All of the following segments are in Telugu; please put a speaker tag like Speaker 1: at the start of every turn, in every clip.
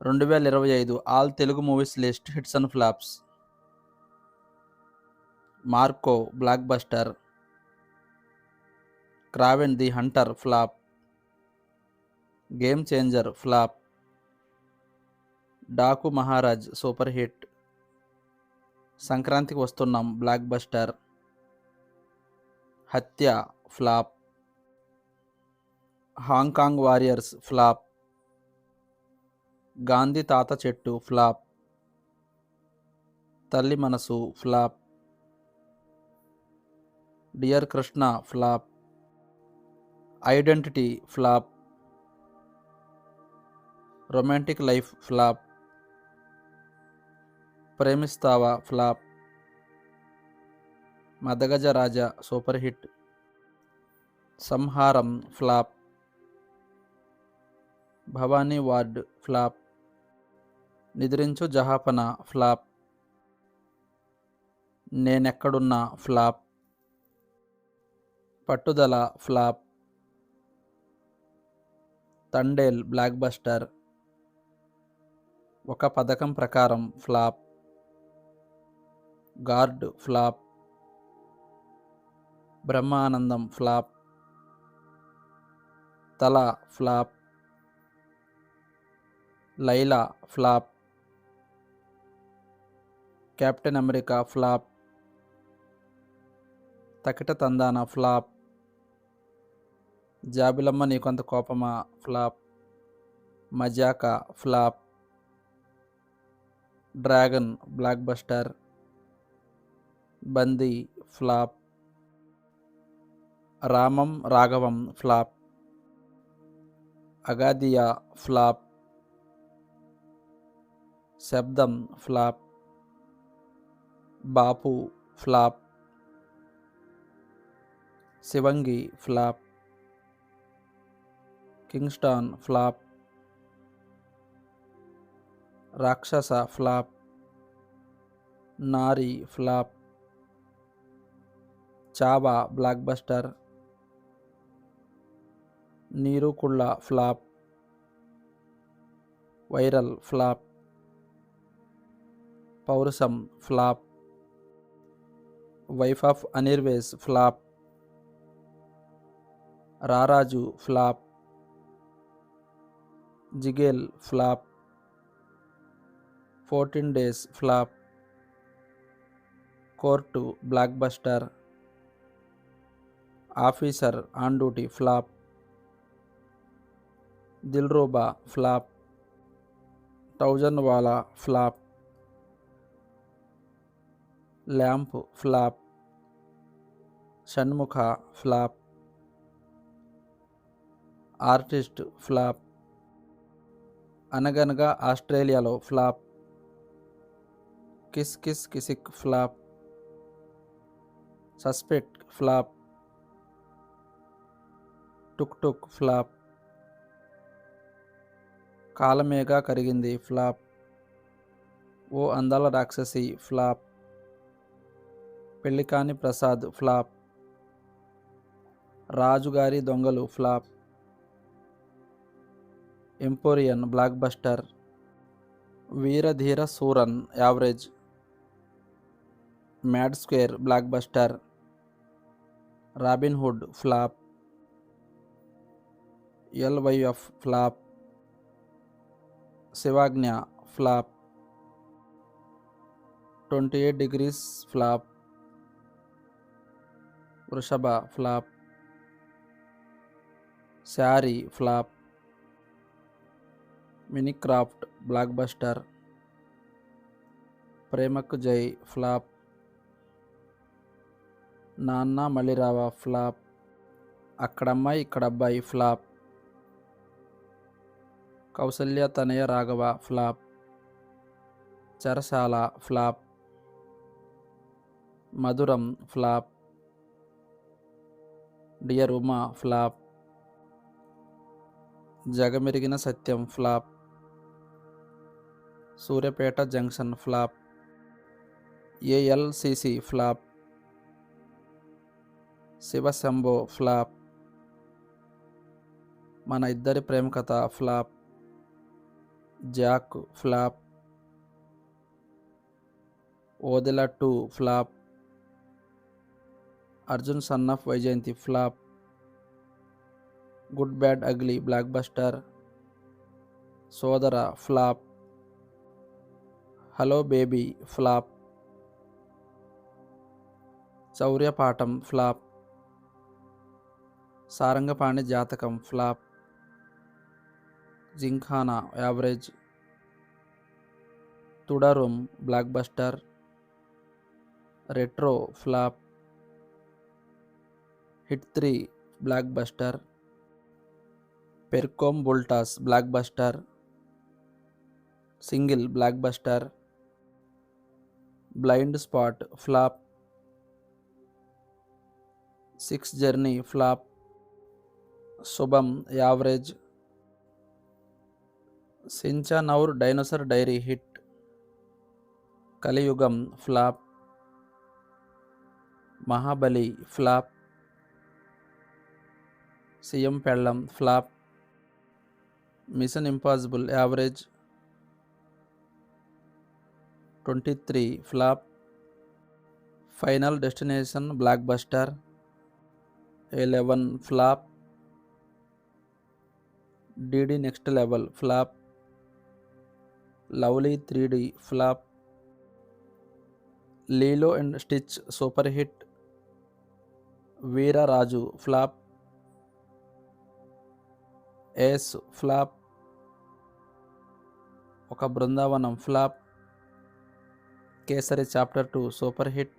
Speaker 1: రెండు వేల ఇరవై ఐదు all Telugu movies list hits and flops. Marco blockbuster Kraven the hunter flop game changer flop Daaku Maharaj super hit సంక్రాంతికి వస్తున్నాం blockbuster Hatya flop Hong Kong warriors flop Gandhi Tatha Chettu flop. Talli Manasu flop. Dear Krishna flop. Identity flop. Romantic life flop. Premistava flop. Madagaja Raja super hit. Samharam flop. Bhavani ward flop. Nidrinchu Jahapana flop. Nenekkadunna flop. Pattudala flop. Thandel buster. Oka Pathakam Prakaram flop. Guard flop. Brahmanandam flop. Thala flop. Laila flop. Captain America flop Thakita Thandana flop Jabilamma Neekontha Kopama? Flop Mazaka? Flop dragon? Blockbuster Bandi? Flop Ramam? Raghavam? Flop Agathiya flop Sabdham? Flop Bapu flop Shivangi flop Kingston flop Rakshasa flop Nari flop Chhaava blockbuster Neerukulla flop viral flop Paurusham flop wife of Anirvesh flop Raraju flop Jigel flop fourteen days flop court blockbuster officer on duty flop Dilruba flop thousand wala flop lamp flop Shanmukha flop artist flop Anaganaga ఆస్ట్రేలియాలో flop kiss kiss Kissik flop suspect flop Tuk Tuk flop Kalamega Karigindi flop O Andala Rakshasi flop Pellikani Prasad flop. రాజుగారి దొంగలు flop. Empuraan blockbuster. Veeradheera Sooran average. Mad square blockbuster. Robin Hood flop. LYF flop. Shivagna flop. Twenty eight degrees flop. Vrushabha flop. Saree flop. Minecraft blockbuster ప్రేమకు జై ఫ్లాప్. నాన్న మళ్ళీరావా ఫ్లాప్. అక్కడమ్మాయి ఇక్కడ Abbayi flop. Kousalya Thanaya Raghava flop. Charasala flop. Madhuram flop. Dear Uma flop. Jagamerigina Satyam flop. Suryapet junction flop. ALCC flop. Shivashambho flop. Mana Iddari Prema Katha flop. Jack flop. Odela two flop. Arjun son of Vyjayanthi flop. Good bad ugly blockbuster. Sodara flop. Hello baby flop. Shauryapatham flop. Sarangapani Jathakam flop. Gymkhana average. Thudarum blockbuster. Retro flop. Hit three blockbuster పెర్కోమ్ బుల్టాస్ blockbuster single black buster blind spot flop. Six journey flop. Subham average. Shinchan our dinosaur diary hit. Kaliyugam flop. Mahabali flop. CM Pellam flop. Mission impossible average twenty three flop. Final destination blockbuster. Eleven flop. DD next level flop. Lovely three D flop. Lilo and Stitch super hit. Veeraraju flop. Ace flop Oka Brindavanam flop Kesari chapter two super hit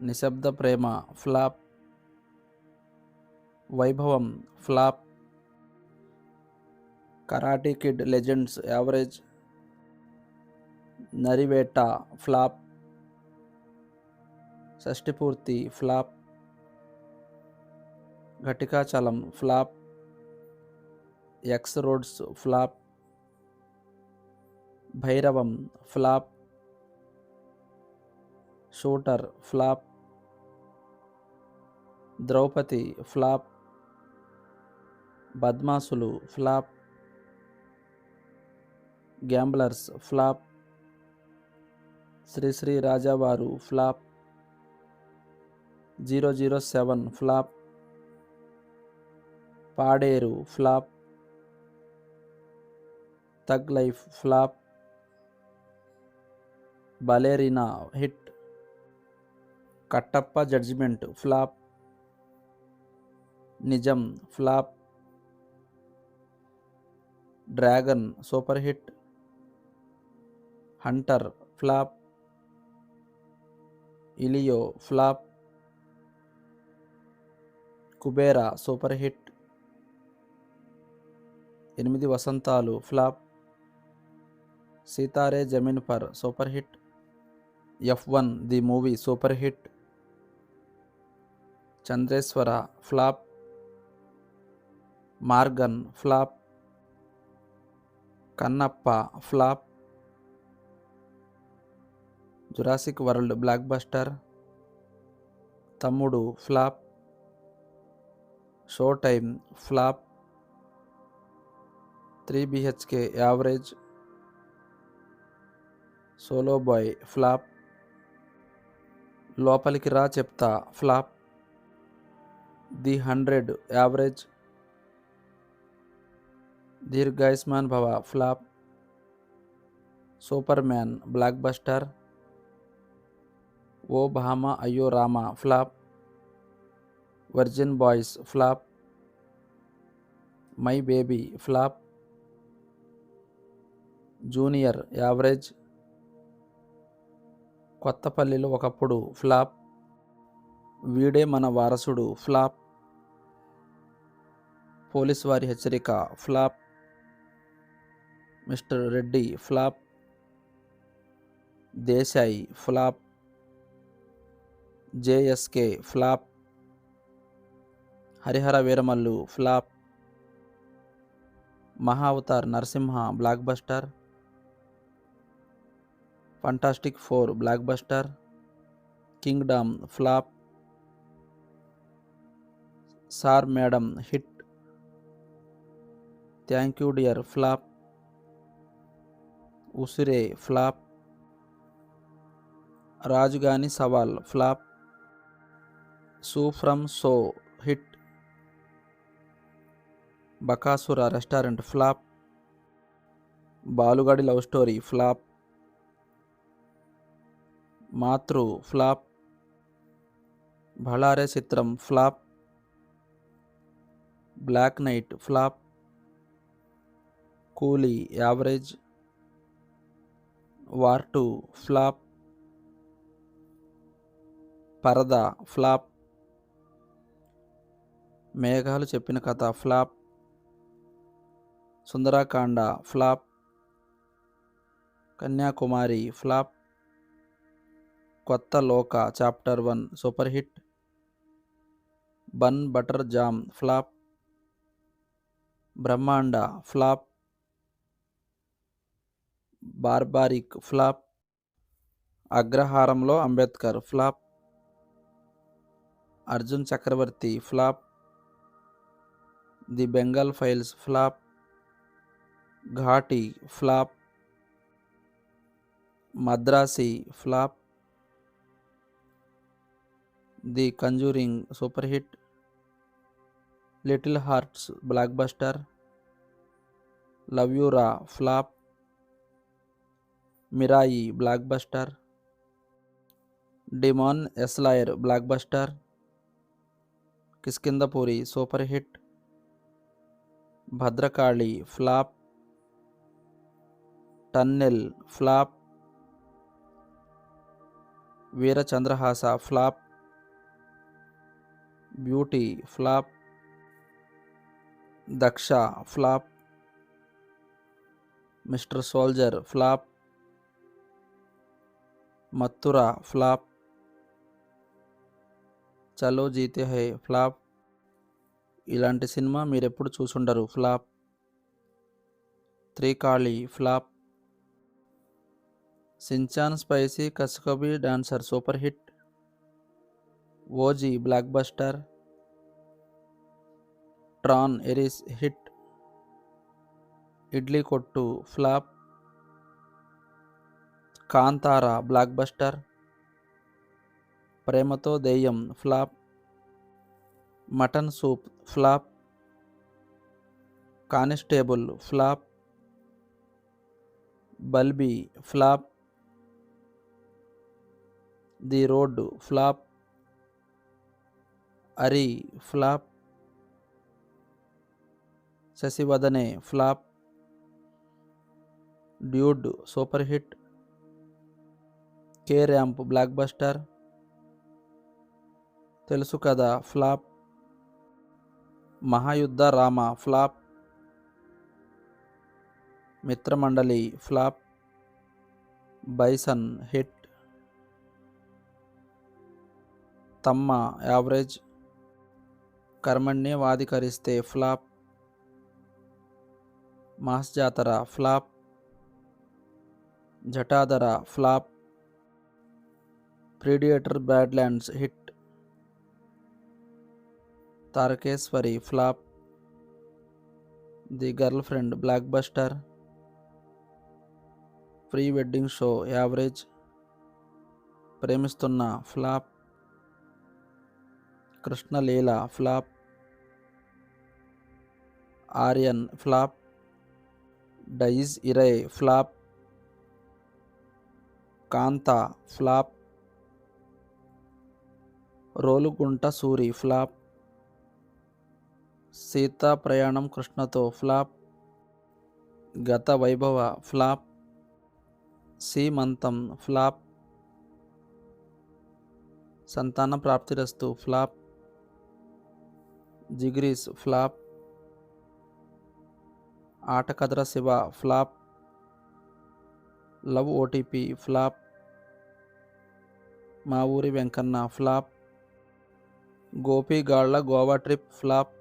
Speaker 1: Nishabda Prema flop Vaibhavam flop karate kid legends average Narivetta flop Shashtipoorthi flop Ghatikachalam flop X roads flop. Bhairavam flop. Shooter flop. Draupadi flop. Badmashulu flop. Gamblers flop. Srisri Rajavaru flop. Zero zero seven flop. Paderu flop. Thug life flop ballerina hit Kattappa judgement flop Nijam flop dragon super hit hunter flop Elio flop Kubera super hit Enimidi Vasanthalu flop Sitaare Zameen Par super hit F one the movie super hit Chandreshwara flop Maargan flop Kannappa flop Jurassic world blockbuster Thammudu flop show time flop three BHK average solo boy flop. Lopaliki Ra Chepta flop. The hundred average. Deerghayushman Bhava flop. Superman blockbuster. O Bhama Ayyo Rama flop. Virgin boys flop. My baby flop. Junior average. కొత్తపల్లిలో Okappudu flop Veede Mana Varasudu flop police వారి హెచ్చరిక flop mister Reddy flop Desai flop JSK flop Harihara Veeramallu flop Mahavatar Narasimha blockbuster fantastic four blockbuster kingdom flop sir madam hit thank you dear flop Usure flop Rajugani Savaal flop su from so hit Bakasura restaurant flop Balugadi love story flop Maatru flop. Balare Chitram flop. Black night flop. Coolie average. War two flop. Parada flop. Meghalu Cheppina Katha flop. Sundarakanda flop. Kanyakumari flop. Kotha Lokah chapter one super hit. Bun butter jam flop. Brahmanda flop. Barbarik flop. అగ్రహారంలో Ambedkar flop. Arjun Chakravarthy flop. The Bengal files flop. Ghaati flop. Madharaasi flop. The conjuring super hit little hearts blockbuster love యూరా flop Mirai blockbuster demon slayer blockbuster Kishkindhapuri super hit beauty flop Daksha flop mister soldier flop Mathura flop Chalo Jeete Hai flop. ఇలాంటి సినిమా మీరు ఎప్పుడు చూసుండరు. Flop. Trikaali flop. Shinchan spicy Kasukabe dancer super hit. OG blockbuster Tron Ares hit idli Kottu flop Kantara blockbuster ప్రేమతో దెయ్యం flop mutton soup flop constable flop బల్బీ flop the road flop Ari flop. Shashivadane flop. Dude super hit. K ramp blockbuster. Telusu Kada flop. Mahayuddha Rama flop. Mithramandali flop. Bison hit. Thamma average. Karmanye Vadhikaraste flop. Mass Jathara flop. Jatadhara flop. Predator badlands hit. Tarakeshwari flop. The friend blockbuster. Pre wedding show average. ప్రేమిస్తున్న flop. Krishnaleela flop. Aaryan flop Dies Irae flop Kaantha flop Rolugunta Suri flop Seetha Prayanam కృష్ణతో ఫ్లాప్ గత వైభవ ఫ్లాప్ సీమంతం ఫ్లాప్ సంతాన ప్రాప్తిరస్తు flop Jigris flop ఆటకదర Shiva flop love OTP flop మా ఊరి వెంకన్న ఫ్లాప్ గోపీగాళ్ళ గోవా ట్రిప్ ఫ్లాప్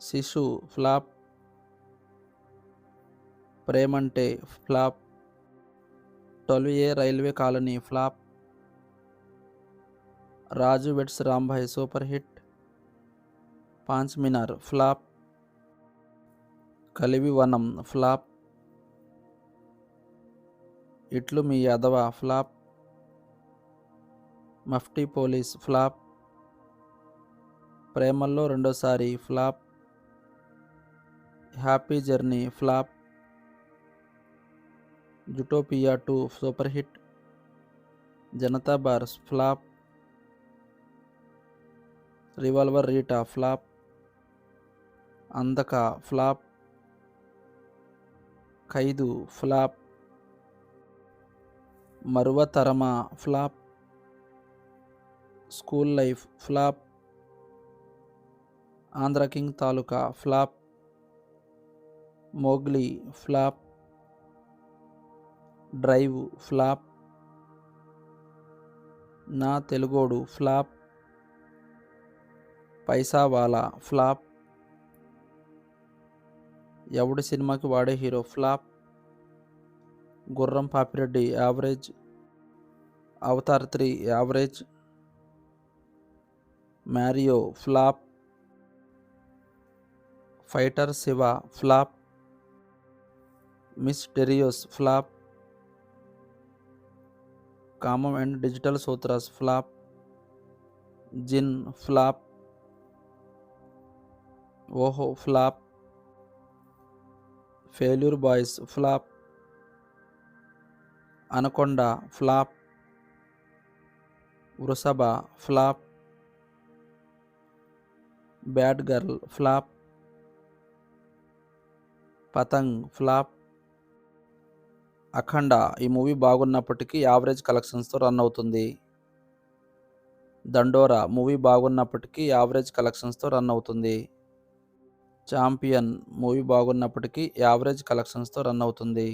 Speaker 1: శిశు flop Premante flop twelve A railway colony flop Raju weds Rambai super hit Paanch Minar flop కలివి వనం ఫ్లాప్. ఇట్లు మీ యదవ ఫ్లాప్. Mufti police flop. ప్రేమల్లో రెండోసారి flop. Happy journey flop. Zootopia two super hit. Janatha bars flop. Revolver Rita flop. అందక ఫ్లాప్. ఖైదు flop. మరువతరమా flop. School life flop. Andhra king taluka flop. Mowgli flop. Drive flop. నా తెలుగోడు ఫ్లాప్. పైసావాలా ఫ్లాప్. ఎవడి సినిమాకి వాడే hero? Flop. Gurram Papireddy average. Avatar three average. Mario flop. Fighter Shiva flop. Mysterious flop. కామం and digital sutras flop. Gin flop. ఓహో flop. Failure boys flop anaconda flop Vrushabha flop bad girl flop Patang flop Akhanda ఈ మూవీ బాగున్నప్పటికీ యావరేజ్ కలెక్షన్స్తో రన్ అవుతుంది. దండోరా మూవీ బాగున్నప్పటికీ యావరేజ్ కలెక్షన్స్తో రన్ అవుతుంది. ఛాంపియన్ మూవీ బాగున్నప్పటికీ యావరేజ్ కలెక్షన్స్తో రన్ అవుతుంది.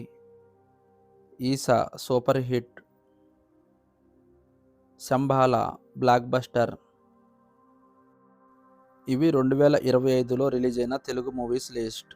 Speaker 1: Eesha super hit Shambhala blockbuster ఇవి రెండు వేల ఇరవై ఐదులో రిలీజ్ అయిన తెలుగు మూవీస్ లిస్ట్.